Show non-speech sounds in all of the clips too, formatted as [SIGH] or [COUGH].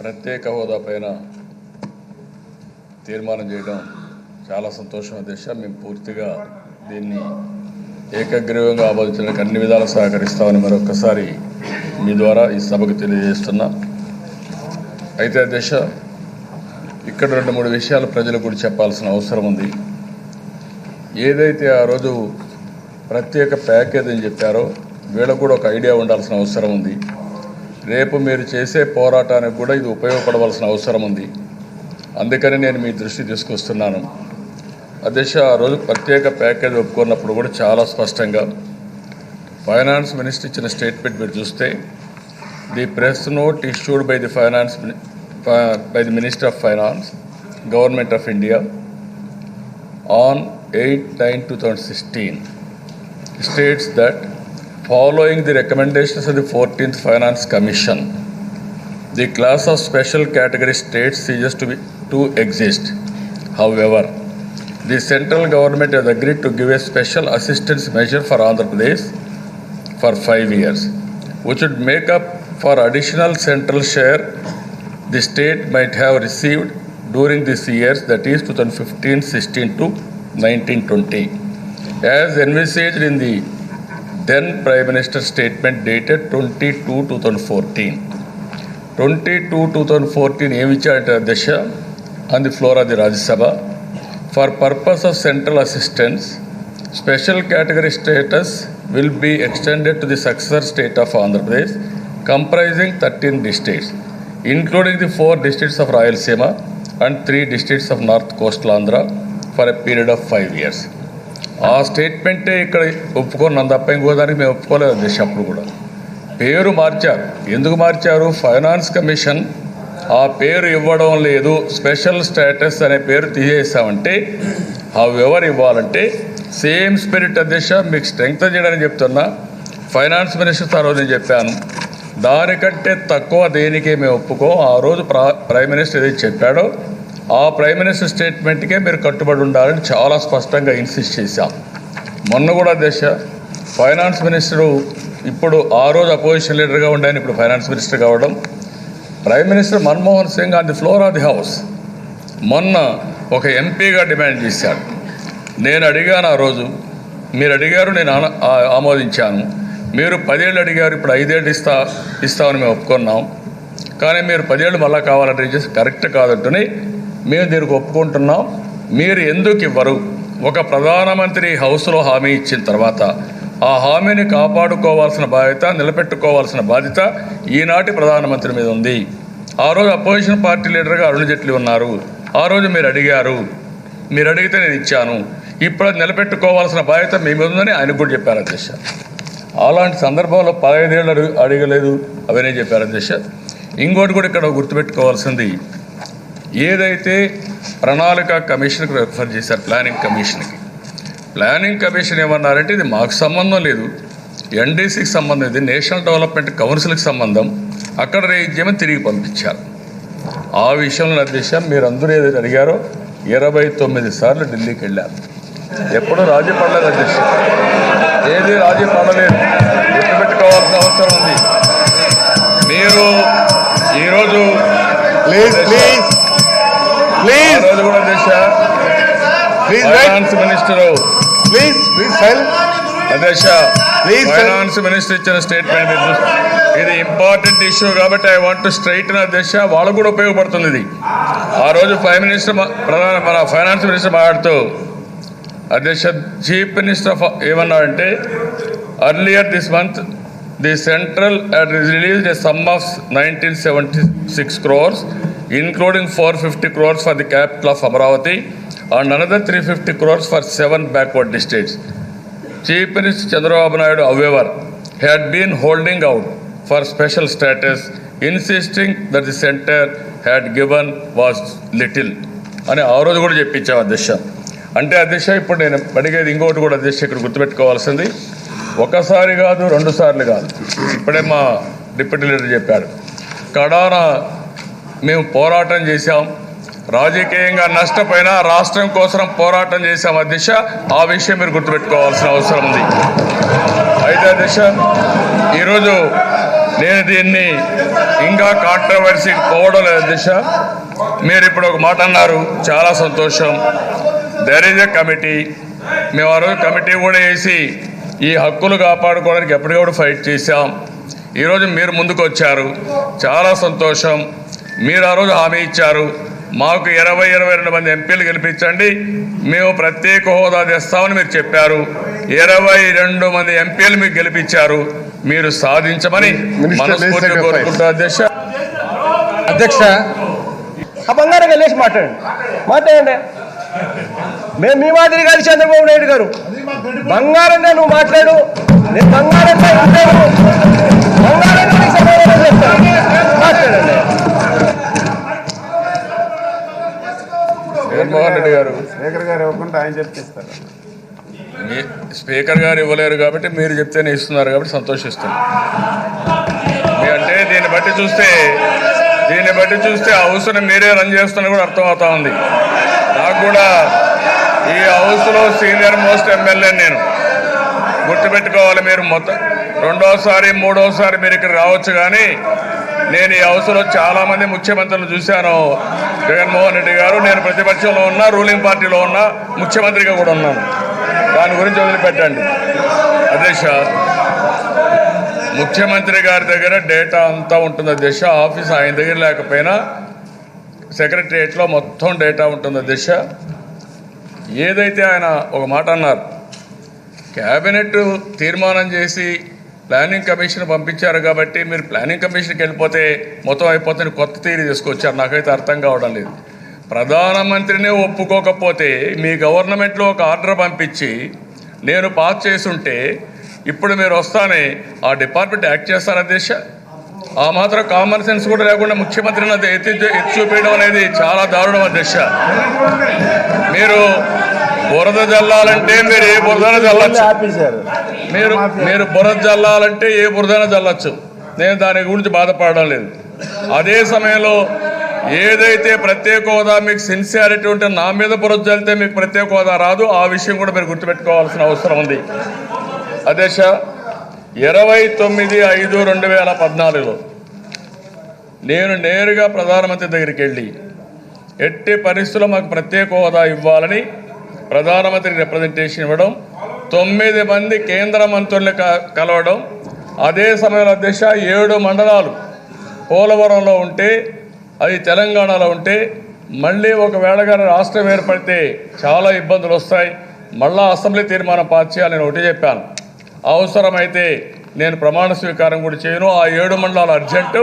ప్రత్యేక హోదా పైన తీర్మానం చేయడం చాలా సంతోషం అధ్యక్ష మేము పూర్తిగా దీన్ని ఏకగ్రీవంగా ఆమోదించడానికి అన్ని విధాలు సహకరిస్తామని మరొకసారి మీ ద్వారా ఈ సభకు తెలియజేస్తున్నా. అయితే అధ్యక్ష ఇక్కడ రెండు మూడు విషయాలు ప్రజలు కూడా చెప్పాల్సిన అవసరం ఉంది. ఏదైతే ఆ రోజు ప్రత్యేక ప్యాకేజ్ అని చెప్పారో వీళ్ళకు కూడా ఒక ఐడియా ఉండాల్సిన అవసరం ఉంది. రేపు మీరు చేసే పోరాటానికి కూడా ఇది ఉపయోగపడవలసిన అవసరం ఉంది. అందుకని నేను మీ దృష్టి తీసుకొస్తున్నాను. అధ్యక్ష ఆ రోజు ప్రత్యేక ప్యాకేజ్ ఒప్పుకున్నప్పుడు కూడా చాలా స్పష్టంగా ఫైనాన్స్ మినిస్టర్ ఇచ్చిన స్టేట్మెంట్ మీరు చూస్తే the press note issued by the finance by the minister of finance government of India on eight nine two thousand sixteen states that following the recommendations of the 14th Finance Commission, the class of special category states ceases to be to exist. However, the central government has agreed to give a special assistance measure for Andhra Pradesh for five years, which would make up for additional central share the state might have received during these years, that is 2015-16 to 1920 as envisaged in the then Prime Minister's statement dated 22 2014. 22 2014 ఏమి ఇచ్చాడంటే అధ్యక్ష? On the floor of the Rajya Sabha for purpose of central assistance special category status will be extended to the successor state of Andhra Pradesh comprising thirteen districts including the four districts of Rayalaseema and three districts of north coastal Andhra for a period of five years ఆ స్టేట్మెంటే ఇక్కడ ఒప్పుకున్నాం తప్ప ఇంకోదానికి మేము ఒప్పుకోలేదు అధ్యక్ష అప్పుడు కూడా. పేరు మార్చారు. ఎందుకు మార్చారు? ఫైనాన్స్ కమిషన్ ఆ పేరు ఇవ్వడం లేదు. స్పెషల్ స్టేటస్ అనే పేరు తీసేసామంటే ఆ ఎవరు ఇవ్వాలంటే సేమ్ స్పిరిట్ అధ్యక్ష మీకు స్ట్రెంగ్త్ చేయడానికి చెప్తున్నా. ఫైనాన్స్ మినిస్టర్ ఆ రోజు నేను చెప్పాను. దానికంటే తక్కువ దేనికే మేము ఒప్పుకోం. ఆ రోజు ప్రా ప్రైమ్ మినిస్టర్ ఏదైతే చెప్పాడో ఆ ప్రైమ్ మినిస్టర్ స్టేట్మెంట్కే మీరు కట్టుబడి ఉండాలని చాలా స్పష్టంగా ఇన్సిస్ట్ చేశాం. మొన్న కూడా దశ ఫైనాన్స్ మినిస్టరు ఇప్పుడు ఆ రోజు అపోజిషన్ లీడర్గా ఉండాయని ఇప్పుడు ఫైనాన్స్ మినిస్టర్ కావడం. Prime minister Manmohan Singh on the floor of the house మొన్న ఒక ఎంపీగా డిమాండ్ చేశాడు నేను అడిగాను ఆ రోజు. మీరు అడిగారు నేను ఆన- ఆమోదించాను. మీరు పదేళ్ళు అడిగారు ఇప్పుడు ఐదేళ్ళు ఇస్తా ఇస్తామని మేము ఒప్పుకున్నాం. కానీ మీరు పదేళ్ళు మళ్ళా కావాలంటే కరెక్ట్ కాదంటూనే మేము దీనికి ఒప్పుకుంటున్నాం. మీరు ఎందుకు ఇవ్వరు? ఒక ప్రధానమంత్రి హౌస్లో హామీ ఇచ్చిన తర్వాత ఆ హామీని కాపాడుకోవాల్సిన బాధ్యత నిలబెట్టుకోవాల్సిన బాధ్యత ఈనాటి ప్రధానమంత్రి మీద ఉంది. ఆ రోజు అపోజిషన్ పార్టీ లీడర్గా అరుణ్ జైట్లీ ఉన్నారు. ఆ రోజు మీరు అడిగారు. మీరు అడిగితే నేను ఇచ్చాను. ఇప్పుడు నిలబెట్టుకోవాల్సిన బాధ్యత మీ మీద ఉందని ఆయన కూడా చెప్పారు అధ్యక్ష. అలాంటి సందర్భంలో పదహైదేళ్ళు అడుగు అడగలేదు. అవన్నీ చెప్పారు అధ్యక్ష. ఇంకోటి కూడా ఇక్కడ గుర్తుపెట్టుకోవాల్సింది. ఏదైతే ప్రణాళిక కమిషన్కి రెఫర్ చేశారు ప్లానింగ్ కమిషన్కి ప్లానింగ్ కమిషన్ ఏమన్నారంటే ఇది మాకు సంబంధం లేదు. ఎన్డీసీకి సంబంధం ఇది నేషనల్ డెవలప్మెంట్ కౌన్సిల్కి సంబంధం. అక్కడ రేజ్ చేయమని తిరిగి పంపించారు. ఆ విషయంలో అధ్యక్ష మీరు అందరూ ఏదైతే అడిగారో ఇరవై తొమ్మిది సార్లు ఢిల్లీకి వెళ్ళారు. ఎప్పుడూ రాజీ పడలేదు అధ్యక్ష ఏది రాజీ పడలేదు గుర్తుపెట్టుకోవాల్సిన అవసరం ఉంది. మీరు ఈరోజు please please please. wait, finance minister please silence. అధ్యక్ష sir. ఫైనాన్స్ మినిస్టర్ ఇచ్చిన స్టేట్మెంట్ ఇది ఇంపార్టెంట్ ఇష్యూ కాబట్టి ఐ వాంట్ టు స్ట్రైట్ అధ్యక్ష వాళ్ళకు కూడా ఉపయోగపడుతుంది ఇది. ఆ రోజు ప్రైమ్ మినిస్టర్ ప్రధాన మన ఫైనాన్స్ మినిస్టర్ మాట్లాడుతూ అధ్యక్ష చీఫ్ మినిస్టర్ ఆఫ్ ఏమన్నారంటే earlier this month the central released a sum of nineteen seventy six crores including four fifty crores for the capital of Amaravati and another three fifty crores for seven backward districts Chief Minister Chandrababu Naidu, however, had been holding out for special status, insisting that the center had given was little. అని ఆ రోజు కూడా చెప్పించాం అధ్యక్ష. అంటే అధ్యక్ష ఇప్పుడు నేను అడిగేది ఇంకోటి కూడా అధ్యక్ష ఇక్కడ గుర్తుపెట్టుకోవాల్సింది. ఒకసారి కాదు రెండుసార్లు కాదు. ఇప్పుడే మా డిప్యూటీ లీడర్ చెప్పాడు. కడాన మేము పోరాటం చేశాం. రాజకీయంగా నష్టపోయినా రాష్ట్రం కోసం పోరాటం చేశాం. అధ్యక్ష ఆ విషయం మీరు గుర్తుపెట్టుకోవాల్సిన అవసరం ఉంది. అయితే అధ్యక్ష ఈరోజు నేను దీన్ని ఇంకా కాంట్రవర్సీకి పోవడం లేదు దిశ. మీరు ఇప్పుడు ఒక మాట అన్నారు చాలా సంతోషం. దర్ ఈజ్ ఎ కమిటీ మేము ఆ రోజు కమిటీ కూడా వేసి ఈ హక్కులు కాపాడుకోవడానికి ఎప్పటికప్పుడు ఫైట్ చేశాం. ఈరోజు మీరు ముందుకు వచ్చారు. చాలా సంతోషం. మీరు ఆ రోజు హామీ ఇచ్చారు. మాకు ఇరవై ఇరవై రెండు మంది ఎంపీలు గెలిపించండి. మేము ప్రత్యేక హోదా తెస్తామని మీరు చెప్పారు. ఇరవై రెండు మంది ఎంపీలు మీకు గెలిపించారు. మీరు సాధించమని మనస్ఫూర్తిగా అధ్యక్ష. అధ్యక్ష ఆ బంగారం వెళ్ళేసి మాట్లాడండి. మాట్లాడండి. మేము మీ మాదిరి కాదు చంద్రబాబు నాయుడు గారు. బంగారంగా నువ్వు మాట్లాడు. నేను బంగారంగా ఉంటాను. బంగారంగా సమాధానం చెప్తాను. జగన్మోహన్ రెడ్డి గారు. స్పీకర్ గారు ఇవ్వకుండా ఆయన చెప్పిస్తారు. మీ స్పీకర్ గారు ఇవ్వలేరు కాబట్టి మీరు చెప్తేనే ఇస్తున్నారు కాబట్టి సంతోషిస్తున్నాం. అంటే దీన్ని బట్టి చూస్తే దీన్ని బట్టి చూస్తే హౌస్ని మీరే రన్ చేస్తున్న కూడా అర్థమవుతా ఉంది. నాకు కూడా ఈ హౌస్లో సీనియర్ మోస్ట్ ఎమ్మెల్యే నేను. గుర్తుపెట్టుకోవాలి మీరు మొత్తం. రెండోసారి మూడోసారి మీరు ఇక్కడ రావచ్చు కానీ నేను ఈ హౌస్లో చాలా మంది ముఖ్యమంత్రులు చూశాను. జగన్మోహన్ రెడ్డి గారు నేను ప్రతిపక్షంలో ఉన్నా రూలింగ్ పార్టీలో ఉన్నా ముఖ్యమంత్రిగా కూడా ఉన్నాను. దాని గురించి వదిలిపెట్టండి. అధ్యక్ష ముఖ్యమంత్రి గారి దగ్గర డేటా అంతా ఉంటుంది అధ్యక్ష. ఆఫీస్ ఆయన దగ్గర లేకపోయినా సెక్రటరియట్లో మొత్తం డేటా ఉంటుంది అధ్యక్ష. ఏదైతే ఆయన ఒక మాట అన్నారు క్యాబినెట్ తీర్మానం చేసి ప్లానింగ్ కమిషన్ పంపించారు కాబట్టి మీరు ప్లానింగ్ కమిషన్కి వెళ్ళిపోతే మొత్తం అయిపోతుంది కొత్త తీరు తీసుకొచ్చారు. నాకైతే అర్థం కావడం లేదు. ప్రధానమంత్రిని ఒప్పుకోకపోతే మీ గవర్నమెంట్లో ఒక ఆర్డర్ పంపించి నేను పాస్ చేసుంటే ఇప్పుడు మీరు వస్తానే ఆ డిపార్ట్మెంట్ యాక్ట్ చేస్తారా దేశ? ఆ మాత్రం కామన్ సెన్స్ కూడా లేకుండా ముఖ్యమంత్రిని అది ఎత్తి ఎత్తి చూపించడం అనేది చాలా దారుణం అధ్యక్ష మీరు బురద జల్లాలంటే మీరు ఏ బురదన జల్లచ్చు? ఆపేశారు. మీరు మీరు బురద జల్లాలంటే ఏ బురదైనా జల్లచ్చు? నేను దాని గురించి బాధపడడం లేదు. అదే సమయంలో ఏదైతే ప్రత్యేక హోదా మీకు సిన్సియారిటీ ఉంటే నా మీద బురద జల్లితే మీకు ప్రత్యేక హోదా రాదు. ఆ విషయం కూడా మీరు గుర్తుపెట్టుకోవాల్సిన అవసరం ఉంది. అధ్యక్ష ఇరవై తొమ్మిది ఐదు రెండు వేల పద్నాలుగులో నేను నేరుగా ప్రధానమంత్రి దగ్గరికి వెళ్ళి ఎట్టి పరిస్థితుల్లో మాకు ప్రత్యేక హోదా ఇవ్వాలని ప్రధానమంత్రి రిప్రజెంటేషన్ ఇవ్వడం తొమ్మిది మంది కేంద్ర మంత్రుల్ని క- కలవడం అదే సమయంలో దిశ ఏడు మండలాలు పోలవరంలో ఉంటే అది తెలంగాణలో ఉంటే మళ్ళీ ఒక కానీ రాష్ట్రం ఏర్పడితే చాలా ఇబ్బందులు వస్తాయి. మళ్ళా అసెంబ్లీ తీర్మానం పాస్ చేయాలని ఒకటి చెప్పాను. అవసరమైతే నేను ప్రమాణ స్వీకారం కూడా చేయను. ఆ ఏడు మండలాలు అర్జెంటు.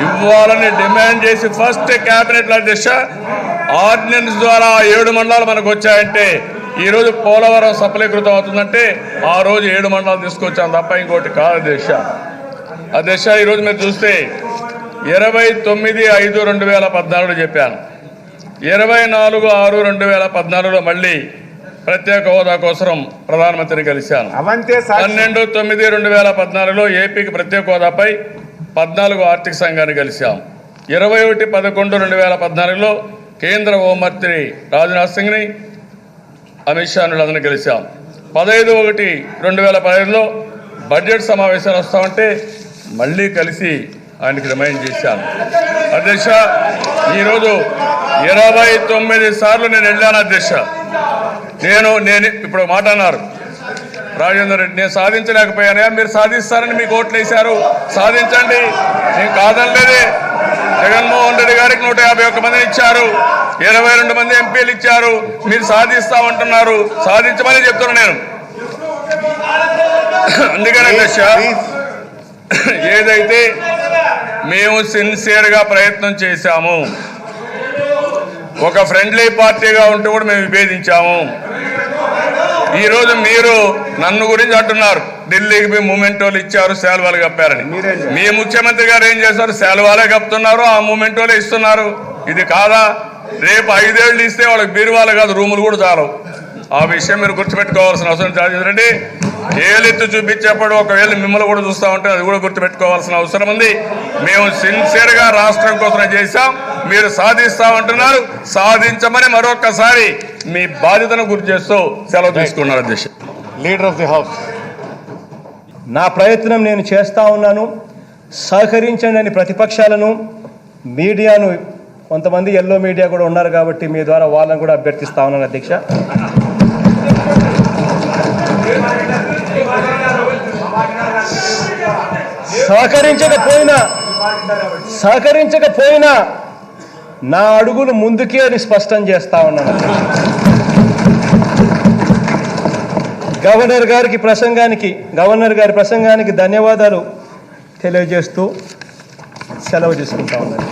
ఇవ్వాలని డిమాండ్ చేసి ఫస్ట్ క్యాబినెట్ అధ్యక్ష ఆర్డినెన్స్ ద్వారా ఆ ఏడు మండలాలు మనకు వచ్చాయంటే ఈరోజు పోలవరం సఫలీకృతం అవుతుందంటే ఆ రోజు ఏడు మండలాలు తీసుకొచ్చాను తప్ప ఇంకోటి కాదు అధ్యక్ష. అధ్యక్ష ఈరోజు మీరు చూస్తే ఇరవై తొమ్మిది ఐదు రెండు వేల పద్నాలుగులో చెప్పాను. ఇరవై నాలుగు ఆరు రెండు వేల పద్నాలుగులో మళ్ళీ ప్రత్యేక హోదా కోసం ప్రధానమంత్రిని కలిశాను. పన్నెండు తొమ్మిది రెండు వేల పద్నాలుగులో ఏపీకి ప్రత్యేక హోదాపై పద్నాలుగు ఆర్థిక సంఘాన్ని కలిశాం. ఇరవై ఒకటి పదకొండు రెండు వేల పద్నాలుగులో కేంద్ర హోంమంత్రి రాజ్నాథ్ సింగ్ని అమిత్ షాను అందరిని కలిశాం. పదహైదు ఒకటి రెండు వేల పదహైదులో బడ్జెట్ సమావేశాలు వస్తామంటే మళ్ళీ కలిసి ఆయనకి రిమైండ్ చేశాను. అధ్యక్ష ఈరోజు ఇరవై తొమ్మిది సార్లు నేను వెళ్ళాను అధ్యక్ష. నేను నేను ఇప్పుడు మాట అన్నారు. రాజేందర్ రెడ్డి నేను సాధించలేకపోయానా మీరు సాధిస్తారని మీకు ఓట్లు వేశారు. సాధించండి. నేను కాదనలేదే. జగన్మోహన్ రెడ్డి గారికి నూట యాభై ఒక్క మందిని ఇచ్చారు. ఇరవై రెండు మంది ఎంపీలు ఇచ్చారు. మీరు సాధిస్తామంటున్నారు. సాధించమని చెప్తున్నా నేను. [LAUGHS] అందుకనే ప్లీజ్ ఏదైతే మేము సిన్సియర్గా ప్రయత్నం చేశాము. ఒక ఫ్రెండ్లీ పార్టీగా ఉంటూ కూడా మేము విభేదించాము. ఈరోజు మీరు నన్ను గురించి అంటున్నారు. ఢిల్లీకి మీ మూమెంటోలు ఇచ్చారు శాలువాలు కప్పారని? మీ ముఖ్యమంత్రి గారు ఏం చేశారు? శాలువాలే కప్పుతున్నారు ఆ మూమెంటోలే ఇస్తున్నారు. ఇది కాదా? రేపు ఐదేళ్ళు ఇస్తే వాళ్ళకి బీరువాలు కాదు రూములు కూడా చాలవు ఆ విషయం మీరు గుర్తుపెట్టుకోవాల్సిన అవసరం చాలండి ఏలెత్తు చూపించేప్పుడు ఒకవేళ మిమ్మల్ని కూడా చూస్తా ఉంటే అది కూడా గుర్తుపెట్టుకోవాల్సిన అవసరం ఉంది. మేము సిన్సియర్గా రాష్ట్రం కోసం చేశాం. మీరు సాధిస్తామంటున్నారు సాధించమని మరొకసారి మీ బాధ్యతను గుర్తు చేస్తూ సెలవు తీసుకున్నారు అధ్యక్ష. లీడర్ ఆఫ్ ది హౌస్ నా ప్రయత్నం నేను చేస్తూ ఉన్నాను. సహకరించండి అని ప్రతిపక్షాలను. మీడియాను కొంతమంది ఎల్లో మీడియా కూడా ఉన్నారు కాబట్టి మీ ద్వారా వాళ్ళని కూడా అభ్యర్థిస్తా ఉన్నాను అధ్యక్ష. సహకరించకపోయినా సహకరించకపోయినా నా అడుగులు ముందుకే అని స్పష్టం చేస్తా ఉన్నాను. గవర్నర్ గారికి ప్రసంగానికి గవర్నర్ గారి ప్రసంగానికి ధన్యవాదాలు తెలియజేస్తూ సెలవు తీసుకుంటా ఉన్నాను.